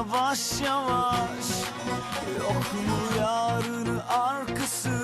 yavaş yavaş e, Yok mu yarını arkası.